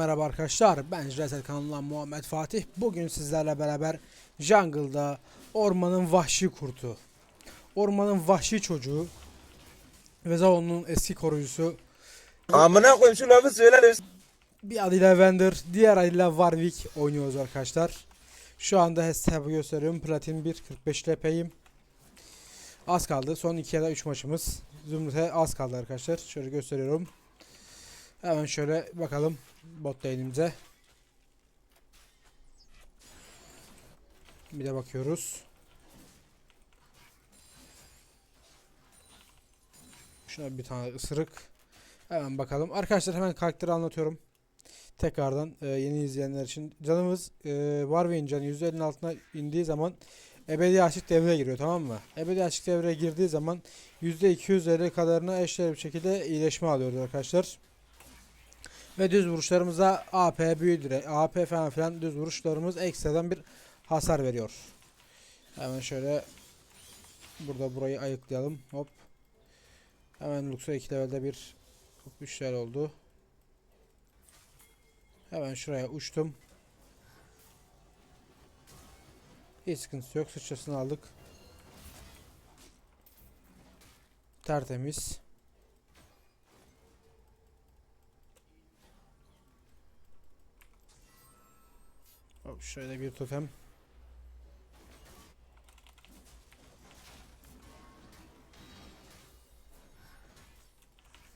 Merhaba arkadaşlar. Ben Reset kanalından Muhammed Fatih. Bugün sizlerle beraber Jungle'da ormanın vahşi kurtu, ormanın vahşi çocuğu ve Zaon'un eski koruyucusu Amına koyayım şu lafı söyle. bir adıyla Vender, diğer adıyla Warwick oynuyoruz arkadaşlar. Şu anda hesabı gösteriyorum. Platin 1, 45 LP'yim. Az kaldı. Son 2 ya da 3 maçımız. Zümrüt'e az kaldı arkadaşlar. Şöyle gösteriyorum. Hemen şöyle bakalım bot lane'imize. Bir de bakıyoruz. Şuna bir tane ısırık. Hemen bakalım. Arkadaşlar hemen karakteri anlatıyorum. Tekrardan e, yeni izleyenler için. Canımız e, Warwick'in canı %50'nin altına indiği zaman ebedi açık devreye giriyor tamam mı? Ebedi açık devreye girdiği zaman %250 kadarına eşdeğer bir şekilde iyileşme alıyoruz arkadaşlar. Ve düz vuruşlarımıza AP büyü direk, AP falan filan düz vuruşlarımız ekstradan bir hasar veriyor. Hemen şöyle burada burayı ayıklayalım. Hop. Hemen Lux'a 2 levelde bir 3 level oldu. Hemen şuraya uçtum. Hiç sıkıntısı yok. Sıçrasını aldık. Tertemiz. Şöyle bir totem.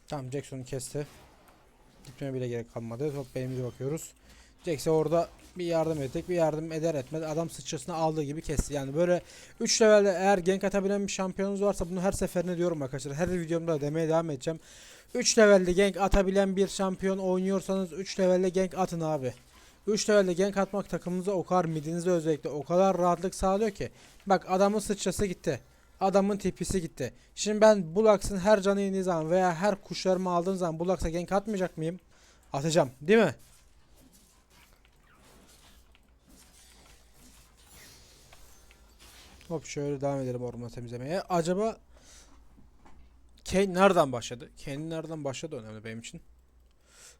Tamam Jackson'u kesti. Gitmeye bile gerek kalmadı. Top beynimize bakıyoruz. Jackson orada bir yardım ettik. Bir yardım eder etmez adam sıçrasını aldığı gibi kesti. Yani böyle 3 levelde eğer gank atabilen bir şampiyonunuz varsa bunu her seferinde diyorum arkadaşlar. Her videomda demeye devam edeceğim. 3 levelde gank atabilen bir şampiyon oynuyorsanız 3 levelde gank atın abi. 3 levelde gank atmak takımınıza o kadar midinize özellikle o kadar rahatlık sağlıyor ki. Bak adamın sıçrası gitti. Adamın tipisi gitti. Şimdi ben Bulaks'ın her canı indiği zaman veya her kuşlarımı aldığım zaman Bulaks'a gank atmayacak mıyım? Atacağım. Değil mi? Hop şöyle devam edelim ormanı temizlemeye. Acaba Kane nereden başladı? Kane nereden başladı önemli benim için.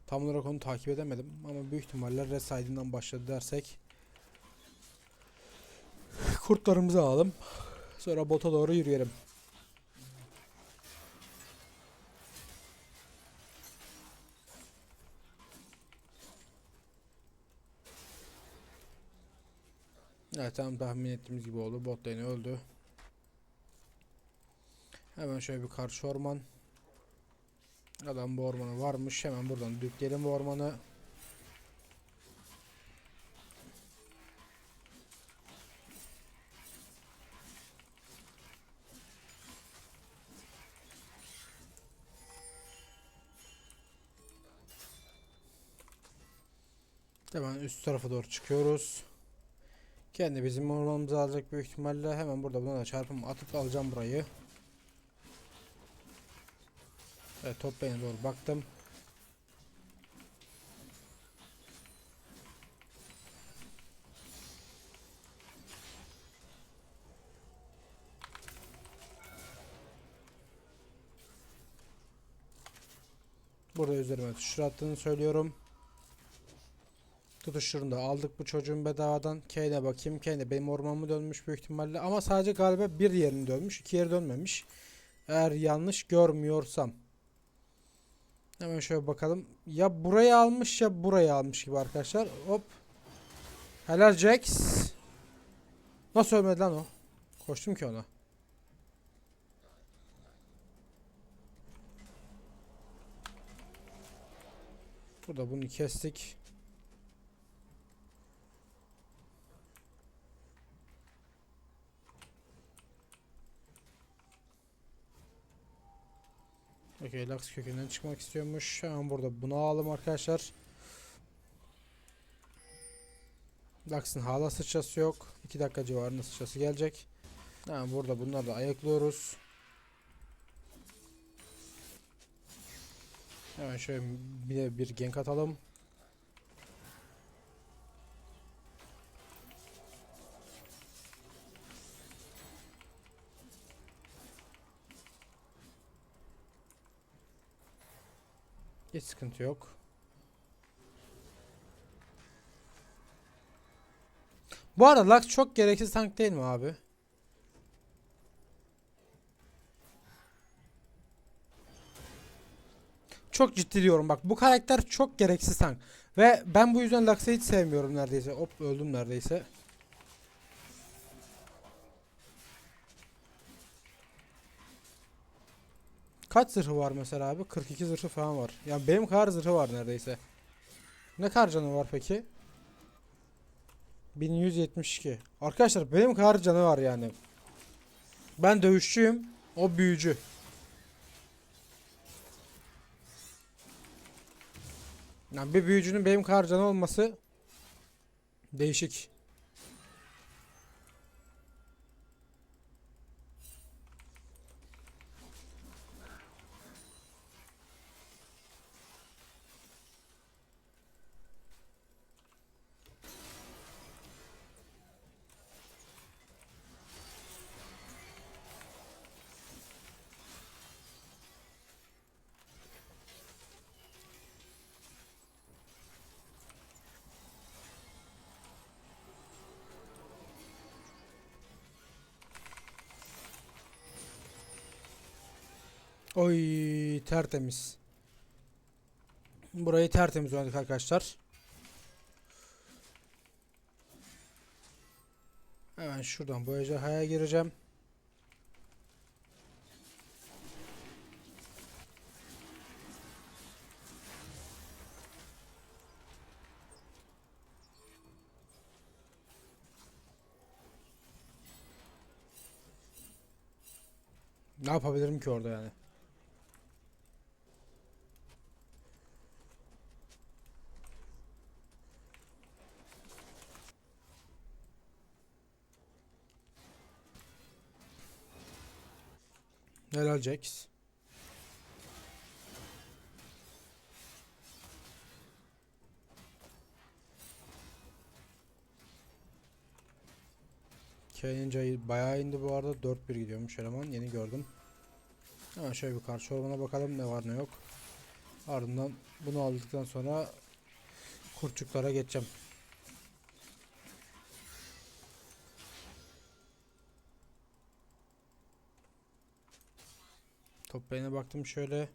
Tam olarak onu takip edemedim ama büyük ihtimalle Red başladı dersek kurtlarımızı alalım. Sonra bota doğru yürüyelim. Evet tam tahmin ettiğimiz gibi oldu. Bot lane öldü. Hemen şöyle bir karşı orman. Adam bu ormanı varmış. Hemen buradan dükleyelim bu ormanı. Hemen üst tarafa doğru çıkıyoruz. Kendi bizim ormanımızı alacak büyük ihtimalle. Hemen burada buna da çarpım atıp alacağım burayı. Evet top lane'e doğru baktım. Burada üzerime tuşur attığını söylüyorum. Tutuşturunu da aldık bu çocuğun bedavadan. Kane'e bakayım. Kane benim ormanımı dönmüş büyük ihtimalle. Ama sadece galiba bir yerini dönmüş. iki yeri dönmemiş. Eğer yanlış görmüyorsam. Hemen şöyle bakalım. Ya burayı almış ya burayı almış gibi arkadaşlar. Hop. Helal Jax. Nasıl ölmedi lan o? Koştum ki ona. Burada bunu kestik. Okey Lux kökünden çıkmak istiyormuş. Hemen burada bunu alalım arkadaşlar. Lux'ın hala sıçrası yok. 2 dakika civarında sıçrası gelecek. Hemen burada bunları da ayıklıyoruz. Hemen şöyle bir bir gank atalım. Hiç sıkıntı yok. Bu arada Lux çok gereksiz tank değil mi abi? Çok ciddi diyorum bak bu karakter çok gereksiz tank. Ve ben bu yüzden Lux'ı hiç sevmiyorum neredeyse. Hop öldüm neredeyse. Kaç zırhı var mesela abi? 42 zırhı falan var. Yani benim kadar zırhı var neredeyse. Ne kadar canı var peki? 1172. Arkadaşlar benim kadar canı var yani. Ben dövüşçüyüm. O büyücü. Yani bir büyücünün benim kadar canı olması değişik. Oy tertemiz. Burayı tertemiz oynadık arkadaşlar. Hemen şuradan bu ejderhaya gireceğim. Ne yapabilirim ki orada yani? Helal Jax. Kane'in bayağı indi bu arada. 4-1 gidiyormuş eleman. Yeni gördüm. Hemen şöyle bir karşı ormana bakalım ne var ne yok. Ardından bunu aldıktan sonra kurtçuklara geçeceğim. Top lane'e baktım şöyle.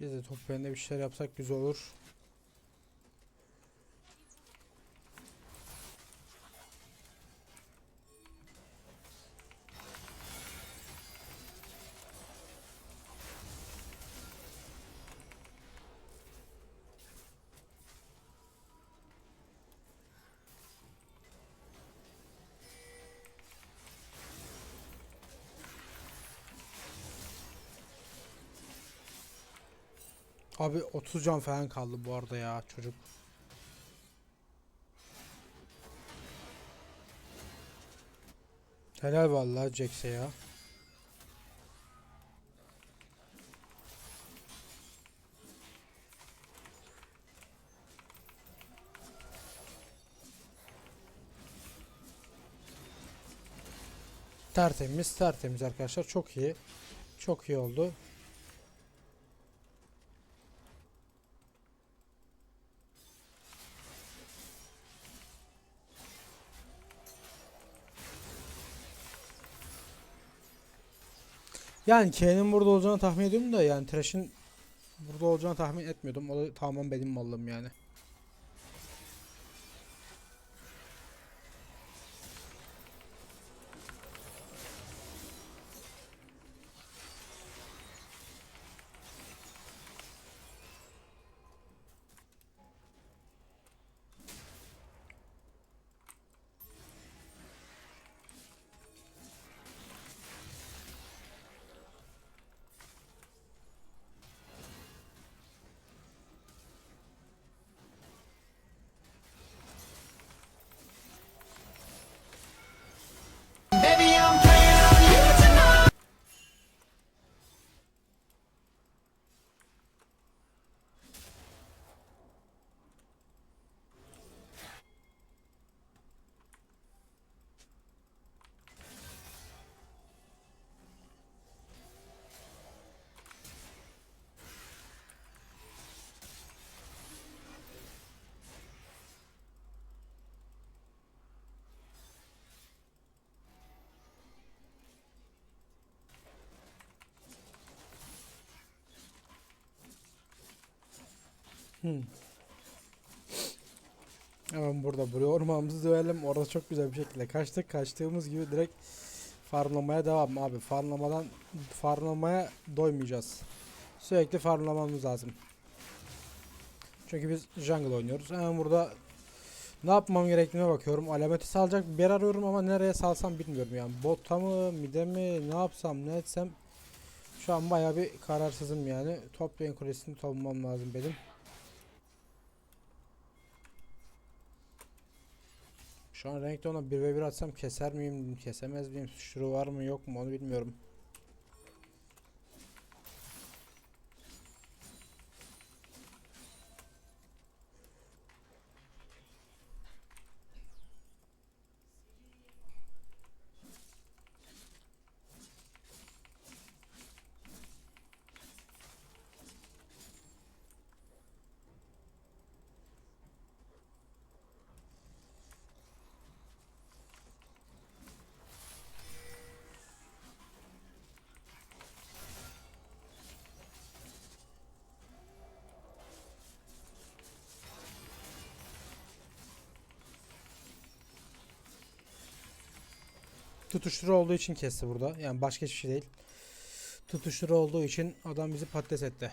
Biz de top lane'de bir şeyler yapsak güzel olur. Abi 30 can falan kaldı bu arada ya çocuk. Helal vallahi Jax'e ya. Tertemiz, tertemiz arkadaşlar. Çok iyi. Çok iyi oldu. Yani Kane'in burada olacağını tahmin ediyorum da yani Thresh'in burada olacağını tahmin etmiyordum. O da tamamen benim malım yani. Hmm. Hemen burada buraya ormanımızı dövelim. Orada çok güzel bir şekilde kaçtık. Kaçtığımız gibi direkt farmlamaya devam abi. Farmlamadan farmlamaya doymayacağız. Sürekli farmlamamız lazım. Çünkü biz jungle oynuyoruz. Hemen burada ne yapmam gerektiğine bakıyorum. Alameti salacak bir yer arıyorum ama nereye salsam bilmiyorum yani. Bota mı, mide mi, ne yapsam, ne etsem. Şu an bayağı bir kararsızım yani. Top kulesini toplamam lazım benim. Şu an renkli ona 1v1 atsam keser miyim, kesemez miyim? Suçlu var mı yok mu onu bilmiyorum. Tutuşturu olduğu için kesti burada. Yani başka hiçbir şey değil. Tutuşturu olduğu için adam bizi patates etti.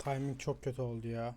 Timing çok kötü oldu ya.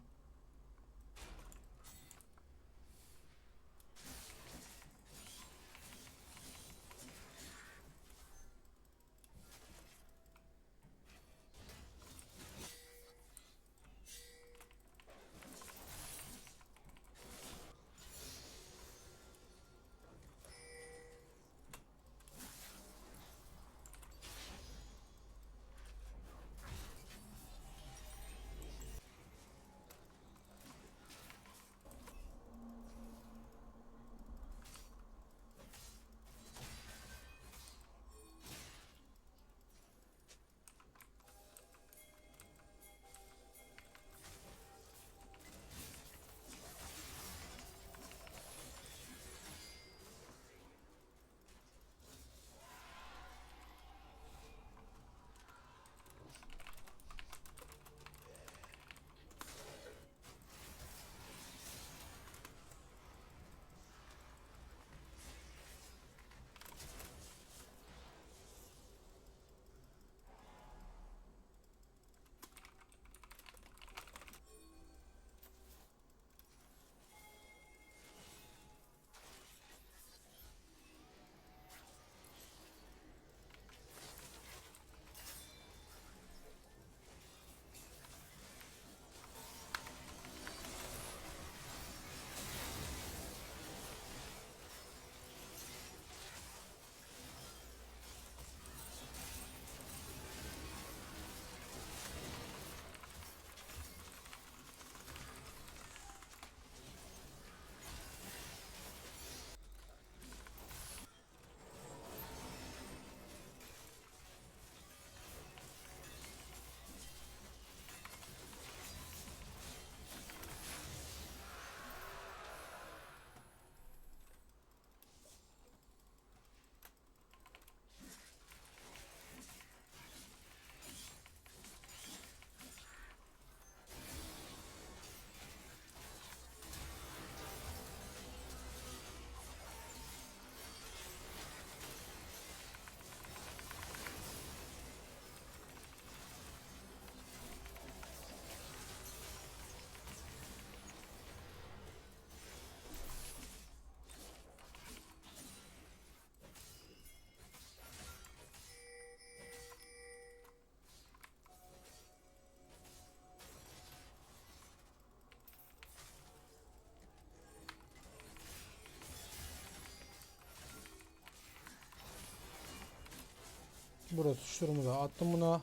Burada tuşlarımı da attım buna.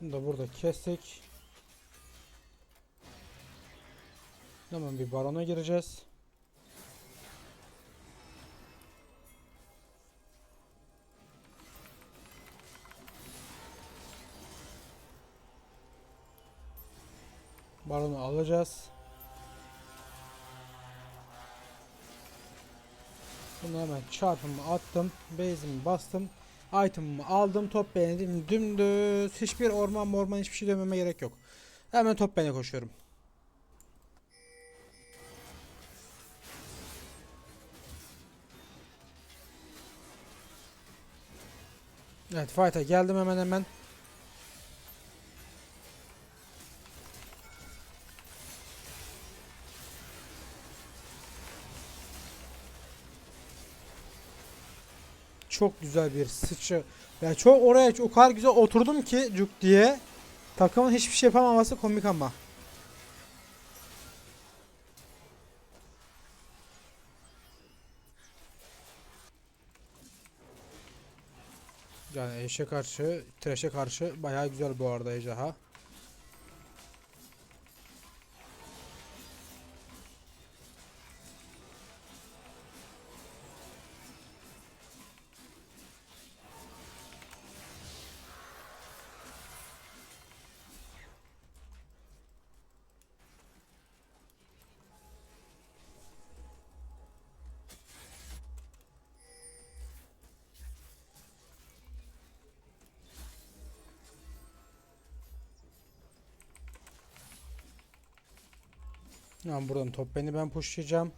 Bunu da burada kestik. Hemen bir barona gireceğiz. Baronu alacağız. Bunu hemen çarpımı attım. Base'imi bastım. Item'ımı aldım. Top beğendim. Dümdüz. Hiçbir orman morman hiçbir şey dönmeme gerek yok. Hemen top beğene koşuyorum. Evet fight'a geldim hemen hemen. Çok güzel bir sıçı. Ya çok oraya o kadar güzel oturdum ki cuk diye. Takımın hiçbir şey yapamaması komik ama. Yani eşe karşı, trash'e karşı bayağı güzel bu arada ejderha. Yani buradan top beni ben pushlayacağım.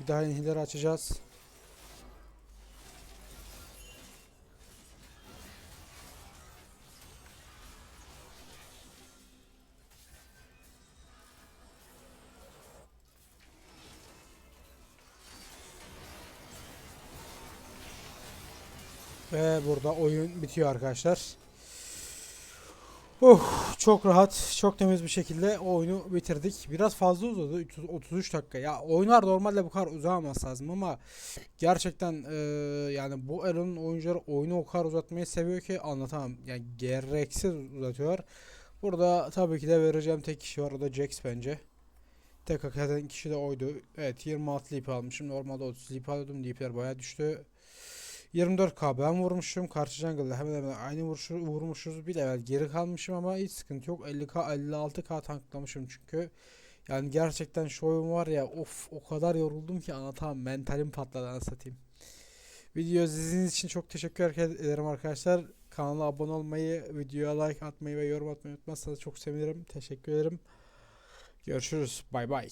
Bir daha inhileri açacağız. Burada oyun bitiyor arkadaşlar. Oh, çok rahat, çok temiz bir şekilde oyunu bitirdik. Biraz fazla uzadı. 30 33 dakika. Ya oyunlar normalde bu kadar uzamaması lazım ama gerçekten eee, yani bu Elon'un oyuncuları oyunu o kadar uzatmayı seviyor ki anlatamam. Yani gereksiz uzatıyor. Burada tabii ki de vereceğim tek kişi var. O da Jax bence. Tek hak eden kişi de oydu. Evet 26 lip almışım. Normalde 30 lip alıyordum. Lipler bayağı düştü. 24k ben vurmuşum. Karşı jungle'da hemen hemen aynı vuruşu, vurmuşuz. Bir level geri kalmışım ama hiç sıkıntı yok. 50k 56k tanklamışım çünkü. Yani gerçekten şu oyun var ya of o kadar yoruldum ki anlatamam. Mentalim patladı anasını satayım. Video izlediğiniz için çok teşekkür ederim arkadaşlar. Kanala abone olmayı, videoya like atmayı ve yorum atmayı unutmazsanız çok sevinirim. Teşekkür ederim. Görüşürüz. Bay bay.